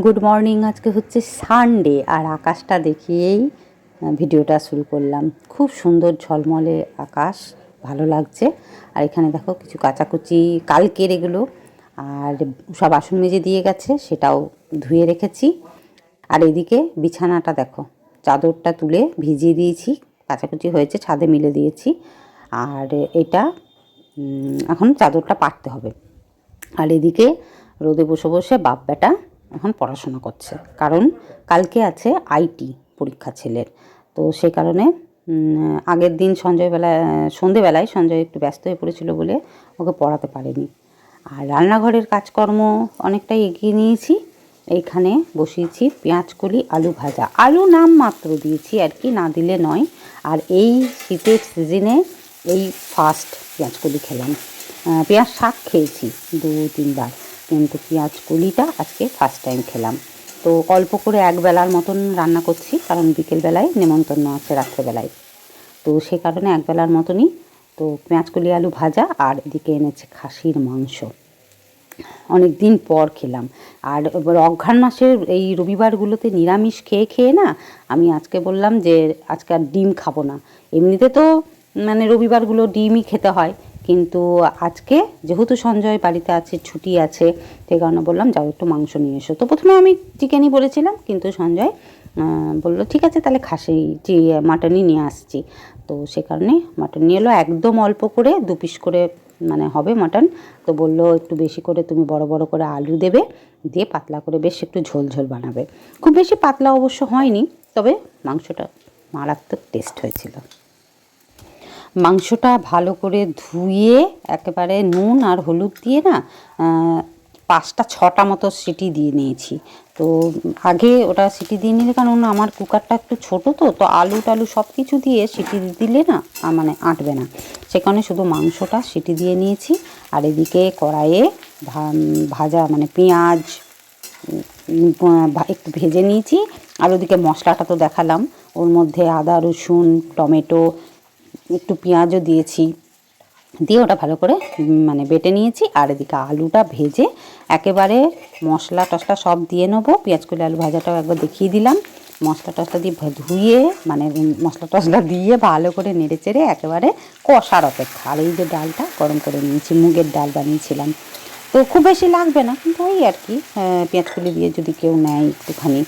Good morning, আজকে হচ্ছে Sunday আর আকাশটা দেখিয়েই ভিডিওটা শুরু করলাম। খুব সুন্দর ঝলমলে আকাশ, ভালো লাগছে। আর এখানে দেখো কিছু কাচাকুচি, কালকের এগুলো, আর সব বাসন মেজে দিয়ে গেছে, সেটাও ধুয়ে রেখেছি। আর এদিকে বিছানাটা দেখো, চাদরটা তুলে ভিজিয়ে দিয়েছি, কাচাকুচি হয়েছে, ছাদে মিলে দিয়েছি। আর এটা এখন চাদরটা পাততে হবে। আর এদিকে রোদে বসে বসে বাপ বেটা এখন পড়াশোনা করছে। কারণ কালকে আছে আইটি পরীক্ষা ছেলের। তো সেই কারণে আগের দিন সঞ্জয়বেলা সন্ধেবেলায় সঞ্জয় একটু ব্যস্ত হয়ে পড়েছিল বলে ওকে পড়াতে পারেনি। আর রান্নাঘরের কাজকর্ম অনেকটাই এগিয়ে নিয়েছি। এইখানে বসিয়েছি পেঁয়াজ কলি, আলু ভাজা। আলু নাম মাত্র দিয়েছি আর কি, না দিলে নয়। আর এই শীতের সিজনে এই ফার্স্ট পেঁয়াজ কলি খেলাম। পেঁয়াজ শাক খেয়েছি দু তিনবার কিন্তু পেঁয়াজ কলিটা আজকে ফার্স্ট টাইম খেলাম। তো অল্প করে এক বেলার মতন রান্না করছি, কারণ বিকেলবেলায় নেমন্তন্ন আছে রাত্রেবেলায়। তো সে কারণে এক বেলার মতনই, তো পেঁয়াজ কলি, আলু ভাজা আর এদিকে এনেছে খাসির মাংস। অনেক দিন পর খেলাম। আর অঘ্রাণ মাসের এই রবিবারগুলোতে নিরামিষ খেয়ে খেয়ে না, আমি আজকে বললাম যে আজকে আর ডিম খাব না। এমনিতে তো মানে রবিবারগুলো ডিমই খেতে হয় কিন্তু আজকে যেহেতু সঞ্জয় বাড়িতে আছে, ছুটি আছে, সেই কারণে বললাম, যাও একটু মাংস নিয়ে এসো। তো প্রথমে আমি চিকেনই বলেছিলাম, কিন্তু সঞ্জয় বলল, ঠিক আছে, তাহলে খাসি মাটনই নিয়ে আসছি। তো সে কারণে মাটন নিয়ে এলো, একদম অল্প করে, দু পিস করে মানে হবে মাটন। তো বলল, একটু বেশি করে, তুমি বড় বড় করে আলু দেবে, দিয়ে পাতলা করে বেশ একটু ঝোল ঝোল বানাবে। খুব বেশি পাতলা অবশ্য হয়নি, তবে মাংসটা মারাত্মক টেস্ট হয়েছিল। মাংসটা ভালো করে ধুয়ে একেবারে নুন আর হলুদ দিয়ে না পাঁচটা ছটা মতো সিটি দিয়ে নিয়েছি। তো আগে ওটা সিটি দিয়ে নিলে, কারণ আমার কুকারটা একটু ছোট তো তো আলু টালু সব কিছু দিয়ে সিটি দিলে না মানে আঁটবে না। সে কারণে শুধু মাংসটা সিটি দিয়ে নিয়েছি, আর এদিকে কড়াইয়ে ভাজা মানে পেঁয়াজ একটু ভেজে নিয়েছি। আর ওদিকে মশলাটা তো দেখালাম, ওর মধ্যে আদা রসুন, টমেটো একটু পেঁয়াজও দিয়েছি। দিয়ে ওটা ভালো করে মানে বেটে নিয়েছি। আর এদিকে আলুটা ভেজে একেবারে মশলা টশলা সব দিয়ে নেব। পেঁয়াজ কলি আলু ভাজাটাও একবার দেখিয়ে দিলাম। মশলা টশলা দিয়ে ধুয়ে মানে মশলা টশলা দিয়ে ভালো করে নেড়ে চেড়ে একেবারে কষার অপেক্ষা। আর এই যে ডালটা গরম করে নিয়েছি, মুগের ডাল বানিয়েছিলাম। তো খুব বেশি লাগবে না, কিন্তু ওই আর কি পেঁয়াজ কলি দিয়ে যদি কেউ নেয় একটুখানি।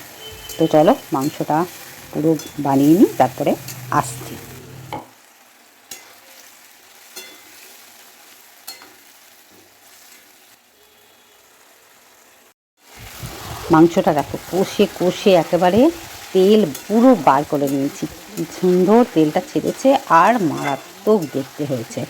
তো চলো মাংসটা পুরো বানিয়ে নিই, তারপরে আসছি। মাংসটা দেখো, কষে কষে একেবারে তেল পুরো বার করে নিয়েছি। সুন্দর তেলটা ছেড়েছে আর মারাত্মক দেখতে হয়েছে।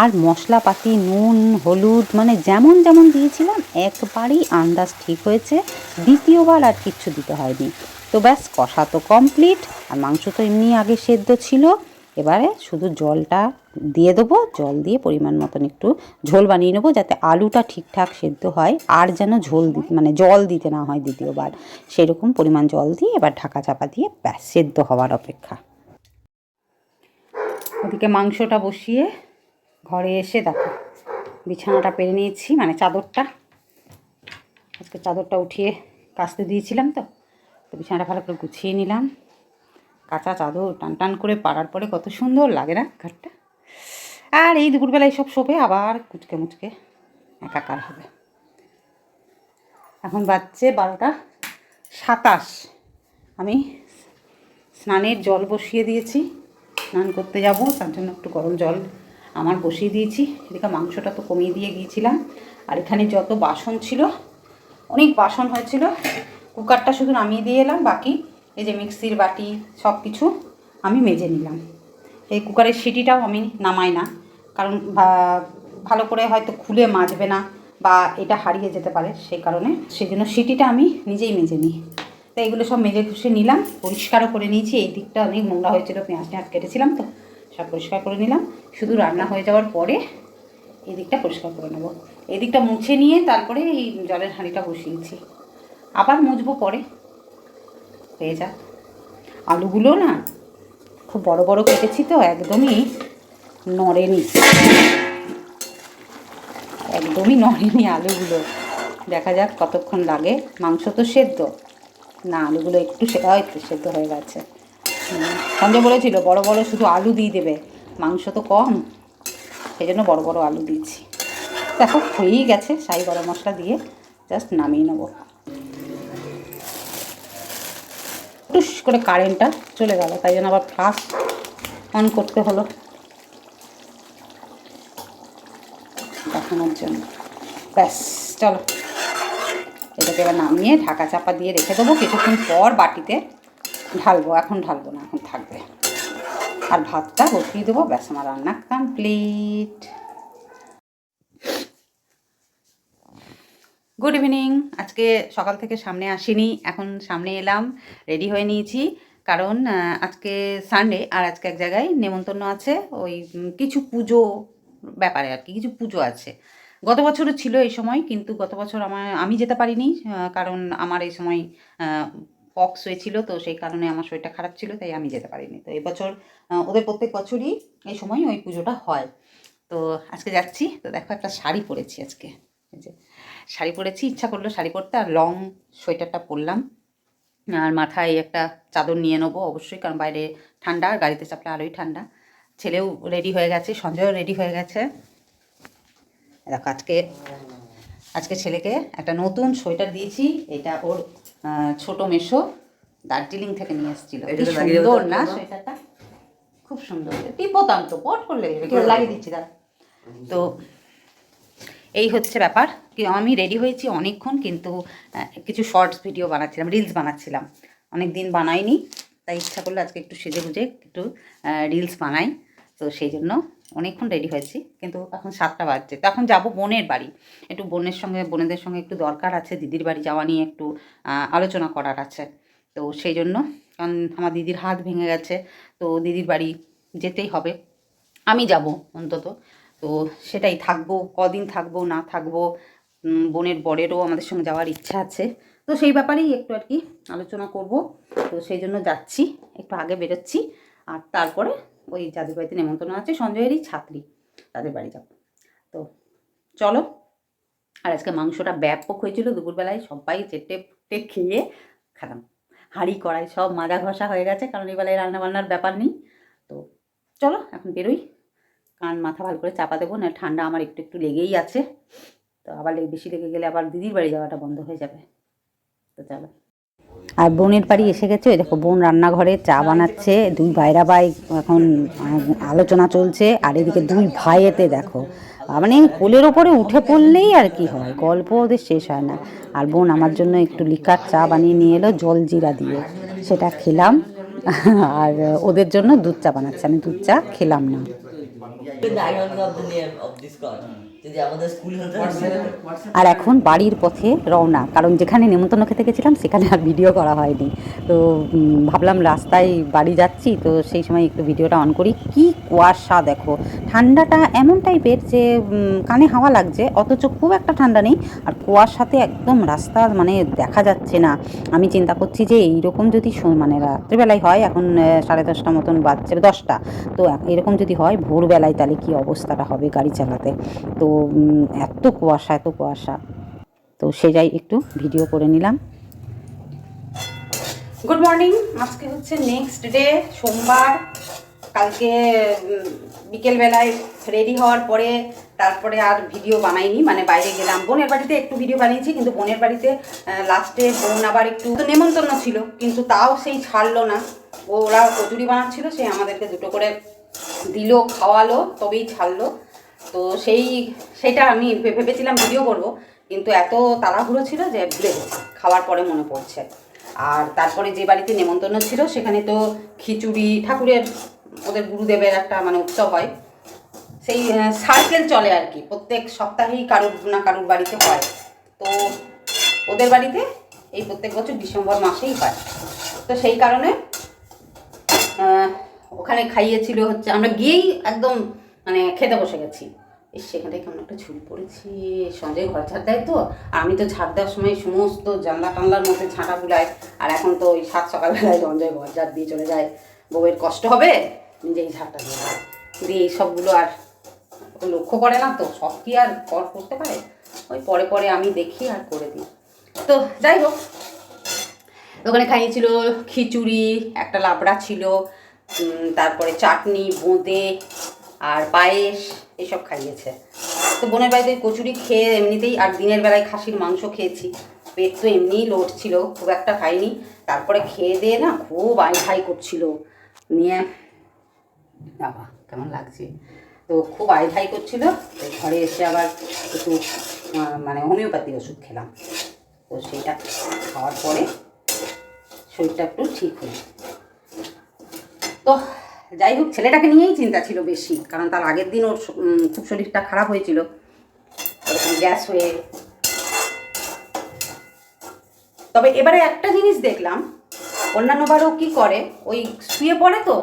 আর মশলাপাতি, নুন, হলুদ মানে যেমন যেমন দিয়েছিলাম, একবারই আন্দাজ ঠিক হয়েছে। দ্বিতীয়বার আর কিচ্ছু দিতে হয়নি। তো ব্যাস, কষা তো কমপ্লিট আর মাংস তো এমনি আগে সেদ্ধ ছিল। এবারে শুধু জলটা দিয়ে দেবো, জল দিয়ে পরিমাণ মতন একটু ঝোল বানিয়ে নেব যাতে আলুটা ঠিকঠাক সেদ্ধ হয় আর যেন ঝোল মানে জল দিতে না হয় দ্বিতীয়বার। সেরকম পরিমাণ জল দিয়ে এবার ঢাকা চাপা দিয়ে ব্যাস, সেদ্ধ হওয়ার অপেক্ষা। ওদিকে মাংসটা বসিয়ে ঘরে এসে দেখো বিছানাটা পেরে নিয়েছি মানে চাদরটা। আজকে চাদরটা উঠিয়ে কাচতে দিয়েছিলাম তো তো বিছানাটা ভালো করে গুছিয়ে নিলাম। কাঁচা চাদর টান টান করে পাড়ার পরে কত সুন্দর লাগে না ঘরটা আর এই দুপুরবেলায় সব শোবে, আবার কুচকে মুচকে একাকার হবে। এখন বাজছে বারোটা সাতাশ। আমি স্নানের জল বসিয়ে দিয়েছি, স্নান করতে যাব, তার জন্য একটু গরম জল আমার বসিয়ে দিয়েছি। এদিকে মাংসটা তো কমিয়ে দিয়ে গিয়েছিলাম। আর এখানে যত বাসন ছিল, অনেক বাসন হয়েছিল, কুকারটা শুধু নামিয়ে দিয়ে এলাম, বাকি এই যে মিক্সির বাটি সব কিছু আমি মেজে নিলাম। এই কুকারের সিটিটাও আমি নামাই না, কারণ ভালো করে হয়তো খুলে মাজবে না বা এটা হারিয়ে যেতে পারে সেই কারণে। সেই জন্য সিটিটা আমি নিজেই মেজে নিই। তো এগুলো সব মেজে ঘষে নিলাম, পরিষ্কারও করে নিয়েছি। এই দিকটা অনেক নোংরা হয়েছিল, পেঁয়াজ টেঁয়াজ কেটেছিলাম তো, সব পরিষ্কার করে নিলাম। শুধু রান্না হয়ে যাওয়ার পরে এই দিকটা পরিষ্কার করে নেব। এই দিকটা মুছে নিয়ে তারপরে এই জলের হাঁড়িটা বসিয়েছি। আবার মুছবো পরে। হয়ে যাক আলুগুলো না খুব বড় বড় কেটেছি তো, একদমই নড়েনি। একদমই নড়েনি আলুগুলো। দেখা যাক কতক্ষণ লাগে। মাংস তো সেদ্ধ। না, আলুগুলো একটু একটু সেদ্ধ হয়ে গেছে। সঞ্জয় বলেছিল, বড় বড় শুধু আলু দিয়ে দেবে। মাংস তো কম। সেই জন্য বড় বড় আলু দিচ্ছি। দেখো, হয়েই গেছে। সাই গরম মশলা দিয়ে জাস্ট নামিয়ে নেব। টুস করে কারেন্টটা চলে গেল, তাই জন্য আবার ফ্লাশ অন করতে হলো। দেখানোর জন্য। ব্যাস, চলো। এটাকে এবার নামিয়ে ঢাকা চাপা দিয়ে রেখে দেবো। কিছুক্ষণ পর বাটিতে ঢালবো। এখন ঢালবো না, এখন থাকবে। আর ভাতটা বসিয়ে দেবো। ব্যাস, আমার রান্না কমপ্লিট গুড ইভিনিং আজকে সকাল থেকে সামনে আসিনি, এখন সামনে এলাম রেডি হয়ে নিয়েছি। কারণ আজকে সানডে আর আজকে এক জায়গায় নেমন্তন্ন আছে, ওই কিছু পুজো ব্যাপারে আর কি, কিছু পুজো আছে। গত বছরও ছিল এই সময়, কিন্তু গত বছর আমার, আমি যেতে পারিনি কারণ আমার এই সময় পক্স হয়েছিল তো সেই কারণে আমার শরীরটা খারাপ ছিল, তাই আমি যেতে পারিনি। তো এবছর ওদের প্রত্যেক বছরই এই সময় ওই পুজোটা হয়। তো আজকে যাচ্ছি, তো দেখো একটা শাড়ি পরেছি আজকে। যে শাড়ি পরেছি ইচ্ছা করল শাড়ি পরতে আর লং সোয়েটারটা পরলাম। আর মাথায় একটা চাদর নিয়ে নেব অবশ্যই কারণ বাইরে ঠান্ডা আর গাড়িতে চাপলে আরোই ঠান্ডা। ছেলেও রেডি হয়ে গেছে সঞ্জয়ও রেডি হয়ে গেছে। দেখো আজকে আজকে ছেলেকে একটা নতুন সোয়েটার দিয়েছি এটা ওর ছোট মেশো দার্জিলিং থেকে নিয়ে এসেছিল। সুন্দর না সোয়েটারটা? খুব সুন্দর। টিপোতাম তো পট করলে লাগিয়ে দিচ্ছি দাঁড়া। তো এই হচ্ছে ব্যাপার। কি, আমি রেডি হয়েছি অনেকক্ষণ কিন্তু কিছু শর্টস ভিডিও বানাচ্ছিলাম রিলস বানাচ্ছিলাম। অনেক দিন বানাইনি, তাই ইচ্ছা করল আজকে একটু সেজে গুজে, একটু রিলস বানাই। তো সেই জন্য অনেকক্ষণ রেডি হয়েছি, কিন্তু এখন সাতটা বাজছে। তো এখন যাব বোনের বাড়ি। একটু বোনের সঙ্গে, বোনেদের সঙ্গে একটু দরকার আছে, দিদির বাড়ি যাওয়া নিয়ে একটু আলোচনা করার আছে। তো সেই জন্য, কারণ আমার দিদির হাত ভেঙে গেছে, তো দিদির বাড়ি যেতেই হবে। আমি যাব অন্তত। তো সেটাই থাকব, কদিন থাকব, না থাকব বোনের বরেরও আমাদের সঙ্গে যাওয়ার ইচ্ছা আছে। তো সেই ব্যাপারেই একটু আর কি আলোচনা করব। তো সেই জন্য যাচ্ছি, একটু আগে বেরোচ্ছি, আর তারপরে ওই যাদের বাড়িতে নেমন্তন্ন আছে, সঞ্জয়েরই ছাত্রী, তাদের বাড়ি যাব। তো চলো, আর আজকে মাংসটা ব্যাপক হয়েছিল, দুপুরবেলায় সবাই চেটে ফুটে খেয়ে খেলাম। হাঁড়ি, কড়াই সব মাজা ঘষা হয়ে গেছে, কারণ এই বেলায় রান্নাবান্নার ব্যাপার নেই। তো চলো, এখন বেরোই। কান মাথা ভালো করে চাপা দেবো না ঠান্ডা আমার একটু একটু লেগেই আছে। তো আবার বেশি লেগে গেলে আবার দিদির বাড়ি যাওয়াটা বন্ধ হয়ে যাবে। তো চলো। আর বোনের বাড়ি এসে গেছে দেখো বোন রান্নাঘরে চা বানাচ্ছে, দুই ভাইরা ভাই এখন আলোচনা চলছে, আর এদিকে দুই ভাইয়েতে দেখো মানে কোলের ওপরে উঠে পড়লেই আর কি হয়, গল্প ওদের শেষ হয় না। আর বোন আমার জন্য একটু লিকার চা বানিয়ে নিয়ে এলো, জল জিরা দিয়ে, সেটা খেলাম, আর ওদের জন্য দুধ চা বানাচ্ছে, আমি দুধ চা খেলাম না। The irony of the name of this god. আর এখন বাড়ির পথে রওনা কারণ যেখানে নেমন্তন্ন খেতে গেছিলাম সেখানে আর ভিডিও করা হয়নি। তো ভাবলাম রাস্তায় বাড়ি যাচ্ছি তো সেই সময় একটু ভিডিওটা অন করি। কি কুয়াশা দেখো। ঠান্ডাটা এমন টাইপের যে কানে হাওয়া লাগছে অথচ খুব একটা ঠান্ডা নেই। আর কুয়াশাতে একদম রাস্তা মানে দেখা যাচ্ছে না। আমি চিন্তা করছি যে এইরকম যদি মানে রাত্রিবেলায় হয় এখন সাড়ে দশটা মতন বাজছে দশটা। তো এরকম যদি হয় ভোরবেলায় তাহলে কি অবস্থাটা হবে গাড়ি চালাতে? তো এত কুয়াশা এত কুয়াশা। তো সে যাই একটু ভিডিও করে নিলাম। গুড মর্নিং আজকে হচ্ছে নেক্সট ডে সোমবার। কালকে বিকেলবেলায় রেডি হওয়ার পরে, তারপরে আর ভিডিও বানাইনি মানে বাইরে গেলাম। বোনের বাড়িতে একটু ভিডিও বানিয়েছি, কিন্তু বোনের বাড়িতে লাস্টে বোন আবার একটু নেমন্তন্ন ছিল, কিন্তু তাও সেই ছাড়লো না। ওরা কচুরি বানাচ্ছিল, সে আমাদেরকে দুটো করে দিল, খাওয়ালো, তবেই ছাড়লো। তো সেই, সেটা আমি ভেবেছিলাম ভিডিও করব, কিন্তু এত তাড়াহুড়ো ছিল যে ভুলে খাওয়ার পরে মনে পড়ছে। আর তারপরে যে বাড়িতে নেমন্তন্ন ছিল, সেখানে তো খিচুড়ি, ঠাকুরের, ওদের গুরুদেবের একটা মানে উৎসব হয়। সেই সার্কেল চলে আর কি, প্রত্যেক সপ্তাহেই কারুর না কারুর বাড়িতে হয়। তো ওদের বাড়িতে এই প্রত্যেক বছর ডিসেম্বর মাসেই হয়। তো সেই কারণে ওখানে খাইয়েছিল হচ্ছে, আমরা গিয়েই একদম মানে খেতে বসে গেছি। সেখানে কেমন একটা ঝুল পড়েছি, সঞ্জয় ঘর ঝাড় দেয় তো, আর আমি তো ঝাড় দেওয়ার সময় সমস্ত জানলা টানলার মধ্যে ঝাঁটা বুলায় আর এখন তো ওই সাত সকালবেলায় সঞ্জয় ঘর ঝাড় দিয়ে চলে যায়। বউয়ের কষ্ট হবে, নিজেই ঝাড়টা দিয়ে দেয়। দিয়ে এই সবগুলো আর লক্ষ্য করে না তো, সব কি আর কর করতে পারে? ওই পরে পরে আমি দেখি আর করে দিই। তো যাই হোক, ওখানে খাইয়েছিল খিচুড়ি, একটা লাবড়া ছিল তারপরে চাটনি, বোঁদে আর পায়েস, এসব খাইয়েছে। তো বোনের বাড়িতে কচুরি খেয়ে এমনিতেই আর দিনের বেলায় খাসির মাংস খেয়েছি। পেট তো এমনিই লোড ছিল খুব একটা খাইনি। তারপরে খেয়ে দিয়ে না খুব আই খাই করছিল। নিয়ে, বাবা, কেমন লাগছে? তো খুব আই ভাই করছিল ঘরে এসে আবার একটু মানে হোমিওপ্যাথি ওষুধ খেলাম। তো সেইটা খাওয়ার পরে শরীরটা একটু ঠিক হলো। তো যাই হোক, ছেলেটাকে নিয়েই চিন্তা ছিল বেশি, কারণ তার আগের দিন ওর খুব শরীরটা খারাপ হয়েছিল। গ্যাস হয়ে। তবে এবারে একটা জিনিস দেখলাম, অন্যান্য অন্যান্যবারও কি করে? ওই শুয়ে পড়ে তো,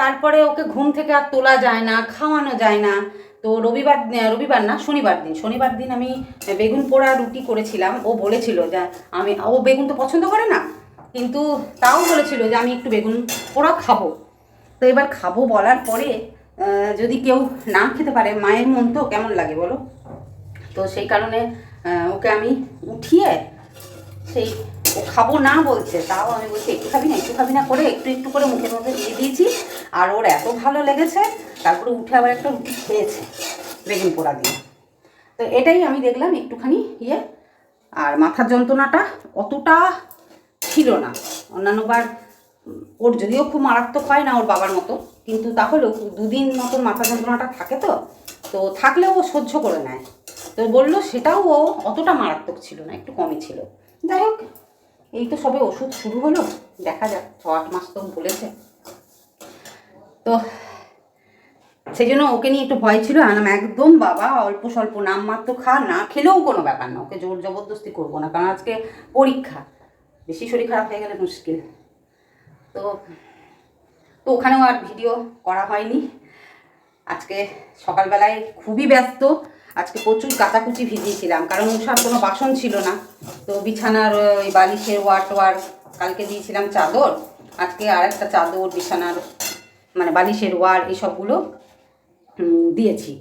তারপরে ওকে ঘুম থেকে আর তোলা যায় না, খাওয়ানো যায় না। তো রবিবার রবিবার না, শনিবার দিন শনিবার দিন আমি বেগুন পোড়া রুটি করেছিলাম। ও বলেছিল যে আমি, ও বেগুন তো পছন্দ করে না, কিন্তু তাও বলেছিল যে আমি একটু বেগুন পোড়া খাব। তো এবার খাব বলার পরে যদি কেউ না খেতে পারে, মায়ের মন তো কেমন লাগে বলো? তো সেই কারণে ওকে আমি উঠিয়ে সেই, ও খাব না বলছে, তাও আমি বলছি, একটু খাবি না, একটু খাবি না করে একটু একটু করে মুখের মধ্যে দিয়ে দিয়েছি। আর ওর এত ভালো লেগেছে, তারপরে উঠে আবার একটা রুটি খেয়েছে, বেগুন পোড়া দিয়ে। তো এটাই আমি দেখলাম একটুখানি ইয়ে। আর মাথার যন্ত্রণাটা অতটা ছিল না। অন্যান্যবার ওর যদিও খুব মারাত্মক হয় না ওর বাবার মতো, কিন্তু তাহলেও দুদিন মতো মাথা যন্ত্রণাটা থাকে তো তো থাকলেও ও সহ্য করে নেয়। তো বলল সেটাও ও অতটা মারাত্মক ছিল না, একটু কমই ছিল। যাই হোক, এই তো সবে ওষুধ শুরু হলো, দেখা যাক, ছ আট মাস তো বলেছে। তো সেই জন্য ওকে নিয়ে একটু ভয় ছিল আনাম একদম বাবা, অল্প স্বল্প নামমাত্র খা, না খেলেও কোনো ব্যাপার না, ওকে জোর জবরদস্তি করব না, কারণ আজকে পরীক্ষা, বেশি শরীর খারাপ হয়ে গেলে মুশকিল। তো তো ওখানেও আর ভিডিও করা হয়নি। আজকে সকালবেলায় খুবই ব্যস্ত। আজকে প্রচুর কাচাকুচি ভিজিয়েছিলাম, কারণ উষার কোনো বাসন ছিল না। তো বিছানার ওই বালিশের ওয়ার টোয়ার কালকে দিয়েছিলাম চাদর। আজকে আর একটা চাদর, বিছানার মানে বালিশের ওয়ার এইসবগুলো দিয়েছি।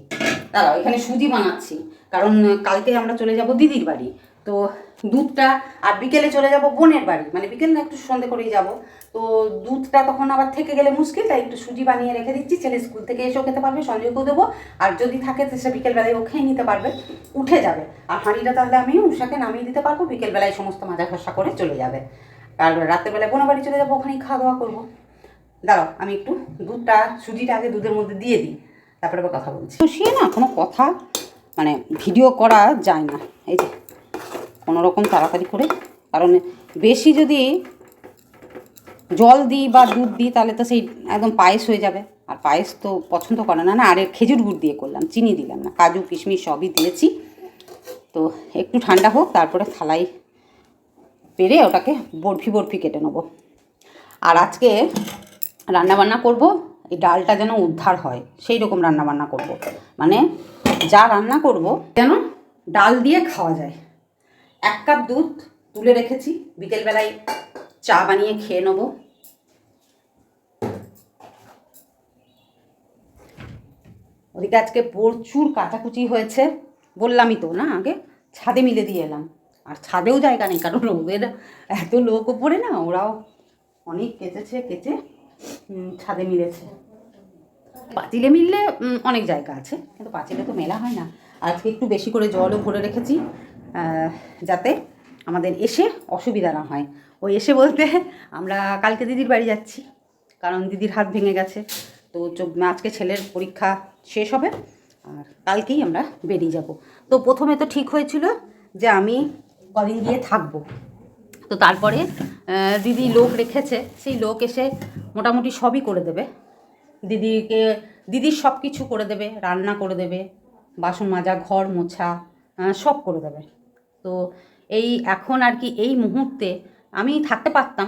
দাঁড়াও, এখানে সুজি বানাচ্ছি, কারণ কালকে আমরা চলে যাব দিদির বাড়ি। তো দুধটা, আর বিকেলে চলে যাব বোনের বাড়ি। মানে বিকেল না, একটু সন্ধে করেই যাব। তো দুধটা তখন আবার থেকে গেলে মুশকিল, তাই একটু সুজি বানিয়ে রেখে দিচ্ছি। ছেলে স্কুল থেকে এসেও খেতে পারবে সঞ্জয়কেও দেবো। আর যদি থাকে সে বিকেলবেলায় ও খেয়ে নিতে পারবে, উঠে যাবে। আর হাঁড়িটা তাহলে আমি উষাকে নামিয়ে দিতে পারব, বিকেলবেলায় সমস্ত মাজা ঘষা করে চলে যাবে। আর রাত্রেবেলায় বোনের বাড়ি চলে যাব, ওখানেই খাওয়া দাওয়া করব। দাঁড়াও, আমি একটু দুধটা, সুজিটা আগে দুধের মধ্যে দিয়ে দিই। তারপরে আবার কথা বলছি। বসিয়ে না কোনো কথা মানে ভিডিও করা যায় না। এই যে, কোনো রকম তাড়াতাড়ি করে। কারণ বেশি যদি জল দিই বা দুধ দিই, তাহলে তো সেই একদম পায়েস হয়ে যাবে। আর পায়েস তো পছন্দ করে না না, আর খেজুর গুড় দিয়ে করলাম, চিনি দিলাম না, কাজু, কিশমিশ সবই দিয়েছি। তো একটু ঠান্ডা হোক, তারপরে থালাই পেরে ওটাকে বরফি বরফি কেটে নেব। আর আজকে রান্নাবান্না করব, এই ডালটা যেন উদ্ধার হয়, সেই রকম রান্নাবান্না করব। মানে যা রান্না করব, যেন ডাল দিয়ে খাওয়া যায়। এক কাপ দুধ তুলে রেখেছি, বিকেলবেলায় চা বানিয়ে খেয়ে নেব। ওদিকে আজকে প্রচুর কাচাকুচি হয়েছে, বললামই তো না আগে, ছাদে মিলে দিয়ে এলাম। আর ছাদেও জায়গা নেই, কারণ ওদের এত লোক ওপরে না, ওরাও অনেক কেচেছে, কেচে ছাদে মিলেছে। পাঁচিলে মিললে অনেক জায়গা আছে, কিন্তু পাঁচিলে তো মেলা হয় না। আজকে একটু বেশি করে জলও ভরে রেখেছি যাতে আমাদের এসে অসুবিধা না হয়। ওই এসে বলতে, আমরা কালকে দিদির বাড়ি যাচ্ছি, কারণ দিদির হাত ভেঙে গেছে। তো আজকে ছেলের পরীক্ষা শেষ হবে, আর কালকেই আমরা বেরিয়ে যাব। তো প্রথমে তো ঠিক হয়েছিল যে আমি কদিন গিয়ে থাকব। তো তারপরে দিদি লোক রেখেছে, সেই লোক এসে মোটামুটি সবই করে দেবে। দিদিকে দিদির সব কিছু করে দেবে, রান্না করে দেবে, বাসন মাজা, ঘর মোছা সব করে দেবে। তো এই এখন আর কি এই মুহূর্তে আমি থাকতে পারতাম।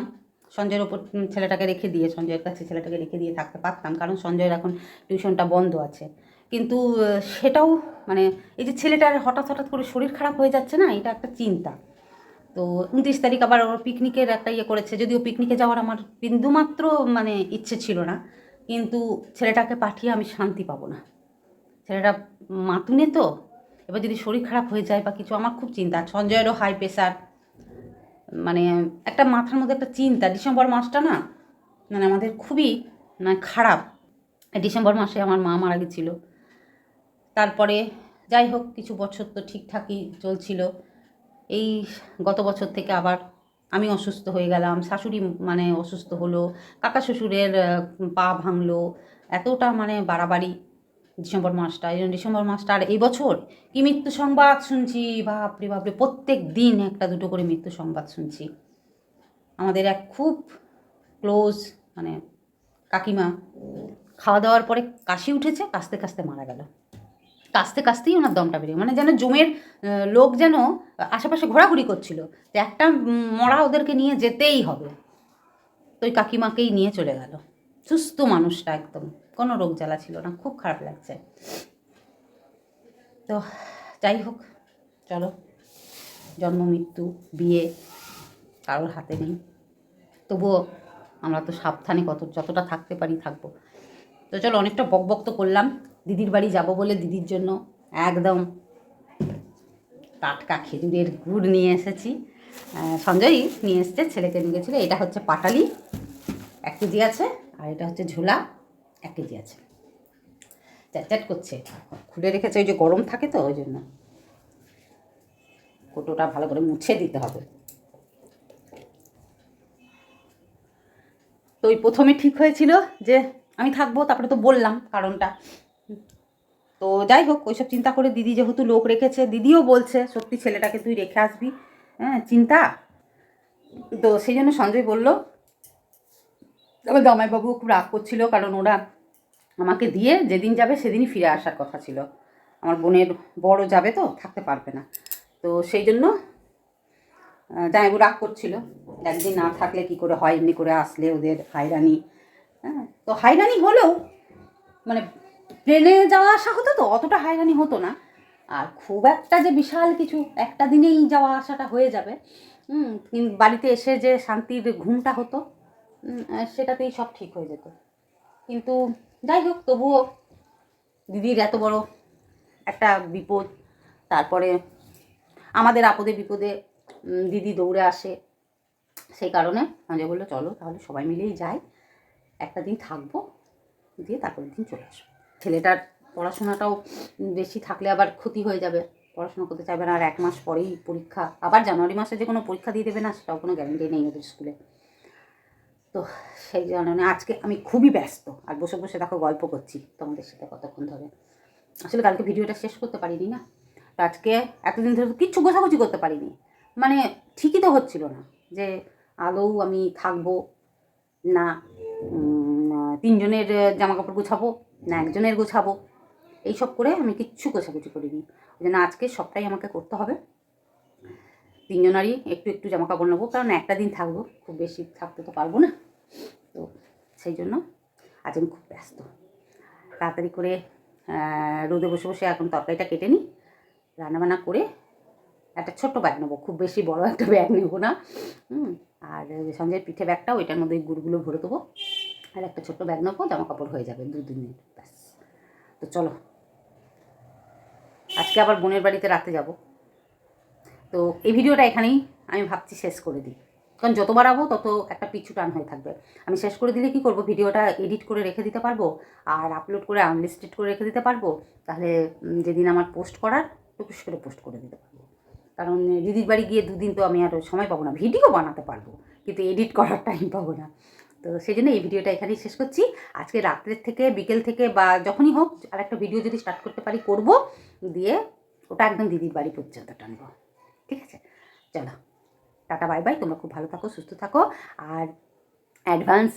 সঞ্জয়ের ওপর ছেলেটাকে রেখে দিয়ে, সঞ্জয়ের কাছে ছেলেটাকে রেখে দিয়ে থাকতে পারতাম, কারণ সঞ্জয়ের এখন টিউশনটা বন্ধ আছে। কিন্তু সেটাও মানে এই যে ছেলেটার হঠাৎ হঠাৎ করে শরীর খারাপ হয়ে যাচ্ছে না, এটা একটা চিন্তা। তো উনত্রিশ তারিখ আবার ওর পিকনিকের একটা ইয়ে করেছে, যদিও পিকনিকে যাওয়ার আমার বিন্দুমাত্র মানে ইচ্ছে ছিল না, কিন্তু ছেলেটাকে পাঠিয়ে আমি শান্তি পাবো না। ছেলেটা মাতুনে তো, এবার যদি শরীর খারাপ হয়ে যায় বা কিছু, আমার খুব চিন্তা। সঞ্জয়েরও হাই প্রেশার মানে একটা মাথার মধ্যে একটা চিন্তা, ডিসেম্বর মাসটা না মানে আমাদের খুবই মানে খারাপ। ডিসেম্বর মাসে আমার মা মারা গেছিল। তারপরে যাই হোক, কিছু বছর তো ঠিকঠাকই চলছিল। এই গত বছর থেকে আবার আমি অসুস্থ হয়ে গেলাম, শাশুড়ি মানে অসুস্থ হলো, কাকা শ্বশুরের পা ভাঙলো, এতটা মানে বাড়াবাড়ি ডিসেম্বর মাসটা, এই জন্য ডিসেম্বর মাসটা আর এই বছর কি মৃত্যু সংবাদ শুনছি? বাপরে বাপরে, প্রত্যেক দিন একটা দুটো করে মৃত্যু সংবাদ শুনছি। আমাদের এক খুব ক্লোজ মানে কাকিমা খাওয়া দাওয়ার পরে কাশি উঠেছে, কাশতে কাশতে মারা গেল। কাশতে কাশতেই ওনার দমটা বেরিয়ে মানে যেন জমের লোক যেন আশেপাশে ঘোরাঘুরি করছিল, যে একটা মরা ওদেরকে নিয়ে যেতেই হবে। তো ওই কাকিমাকেই নিয়ে চলে গেল। সুস্থ মানুষটা একদম। কোনো রোগ জ্বালা ছিল না, খুব খারাপ লাগছে। তো যাই হোক, চলো। জন্ম, মৃত্যু, বিয়ে, কারোর হাতে নেই। তবুও আমরা তো সাবধানে কত, যতটা থাকতে পারি থাকব। তো চলো, অনেকটা বক বক তো করলাম। দিদির বাড়ি যাব বলে দিদির জন্য একদম টাটকা খেজুরের গুড় নিয়ে এসেছি। সঞ্জয়ই নিয়ে এসছে, ছেলেকে নিয়ে গেছিল। এটা হচ্ছে পাটালি, এক কেজি আছে। আর এটা হচ্ছে ঝোলা। এক কেজি আছে। চ্যাট করছে। খুলে রেখেছে, ওই যে গরম থাকে তো, ওই জন্য। কোটোটা ভালো করে মুছে দিতে হবে। তো ওই প্রথমে ঠিক হয়েছিল যে, আমি থাকব, তারপরে তো বললাম কারণটা। তো যাই হোক, ওইসব চিন্তা করে দিদি যেহেতু লোক রেখেছে, দিদিও বলছে, সত্যি ছেলেটাকে তুই রেখে আসবি। হ্যাঁ চিন্তা। তো সেই জন্য সঞ্জয় বলল, তবে জামাইবাবু খুব রাগ করছিল, কারণ ওরা আমাকে দিয়ে যেদিন যাবে সেদিনই ফিরে আসার কথা ছিল। আমার বোনের বড় যাবে তো থাকতে পারবে না। তো সেই জন্য আহ, জামাইবাবু রাগ করছিল। একদিন না থাকলে কি করে হয়? এমনি করে আসলে ওদের হাইরানি হ্যাঁ তো হাইরানি হলেও মানে প্লেনে যাওয়া আসা হতো তো অতটা হাইরানি হতো না। আর খুব একটা যে বিশাল কিছু একটা দিনেই যাওয়া আসাটা হয়ে যাবে। বাড়িতে এসে যে শান্তির ঘুমটা হতো সেটাতেই সব ঠিক হয়ে যেত। কিন্তু যাই হোক তবুও দিদির এত বড় একটা বিপদ, তারপরে আমাদের আপদে বিপদে দিদি দৌড়ে আসে। সেই কারণে সঞ্জয় বলল, চলো তাহলে সবাই মিলেই যাই। একটা দিন থাকব, দিয়ে তারপরের দিন চলে আসব। ছেলেটার পড়াশোনাটাও বেশি থাকলে আবার ক্ষতি হয়ে যাবে। পড়াশোনা করতে চাইবে না, আর এক মাস পরেই পরীক্ষা। আবার জানুয়ারি মাসে যে কোনো পরীক্ষা দিয়ে দেবে না, সেটাও কোনো গ্যারান্টি নেই ওদের স্কুলে। তো সেই কারণে আজকে আমি খুবই ব্যস্ত। আর বসে বসে দেখো গল্প করছি তোমাদের সাথে কতক্ষণ ধরে। আসলে কালকে ভিডিওটা শেষ করতে পারিনি না। তো আজকে এতদিন ধরে কিচ্ছু গোছাগুছি করতে পারিনি। মানে ঠিকই তো হচ্ছিল না যে আদৌ আমি থাকব না না তিনজনের জামা কাপড় গোছাবো না একজনের গোছাবো। এইসব করে আমি কিচ্ছু গোছাগুছি করিনি। ওই জন্য আজকে সবটাই আমাকে করতে হবে। তিনজনারই একটু একটু জামা কাপড় নেব, কারণ একটা দিন থাকব, খুব বেশি থাকতে তো পারব না। তো সেই জন্য আজ আমি খুব ব্যস্ত। তাড়াতাড়ি করে রোদে বসে বসে এখন তরকারিটা কেটে নিই, রান্নাবান্না করে একটা ছোট্ট ব্যাগ নেব, খুব বেশি বড় একটা ব্যাগ নেব না। আর সঞ্জয়ের পিঠে ব্যাগটা ওইটার মধ্যে গুড়গুলো ভরে দেবো। আর একটা ছোট্ট ব্যাগ নেব জামা কাপড় হয়ে যাবে দু দিন। ব্যাস। তো চলো, আজকে আবার বোনের বাড়িতে রাতে যাব। তো এই ভিডিওটা এখানেই আমি ভাবছি শেষ করে দিই। কারণ যত বাড়াবো তত একটা পিছু টান হয়ে থাকবে। আমি শেষ করে দিলে কি করব? ভিডিওটা এডিট করে রেখে দিতে পারব? আর আপলোড করে আনলিস্টেড করে রেখে দিতে পারব? তাহলে যেদিন আমার পোস্ট করার, টুকুস করে পোস্ট করে দিতে পারব। কারণ, দিদির বাড়ি গিয়ে দুদিন তো আমি আর সময় পাবো না। ভিডিও বানাতে পারব, কিন্তু এডিট করার টাইম পাবো না। তো সেই জন্য এই ভিডিওটা এখানেই শেষ করছি। আজকে রাত্রের থেকে, বিকেল থেকে বা যখনই হোক আর একটা ভিডিও যদি স্টার্ট করতে পারি, করব। দিয়ে ওটা একদম দিদির বাড়ি পর্যন্ত টানবো। ঠিক আছে? চলো, টাটা বাই বাই তোমরা খুব ভালো থাকো, সুস্থ থাকো, আর অ্যাডভান্স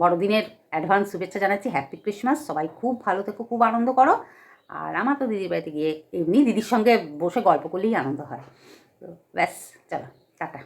বড়দিনের অ্যাডভান্স শুভেচ্ছা জানাচ্ছি হ্যাপি ক্রিসমাস সবাই খুব ভালো থেকো, খুব আনন্দ করো, আর আমার তো দিদির বাড়িতে গিয়ে এমনি দিদির সঙ্গে বসে গল্প করলেই আনন্দ হয়। তো ব্যাস, চলো, টাটা।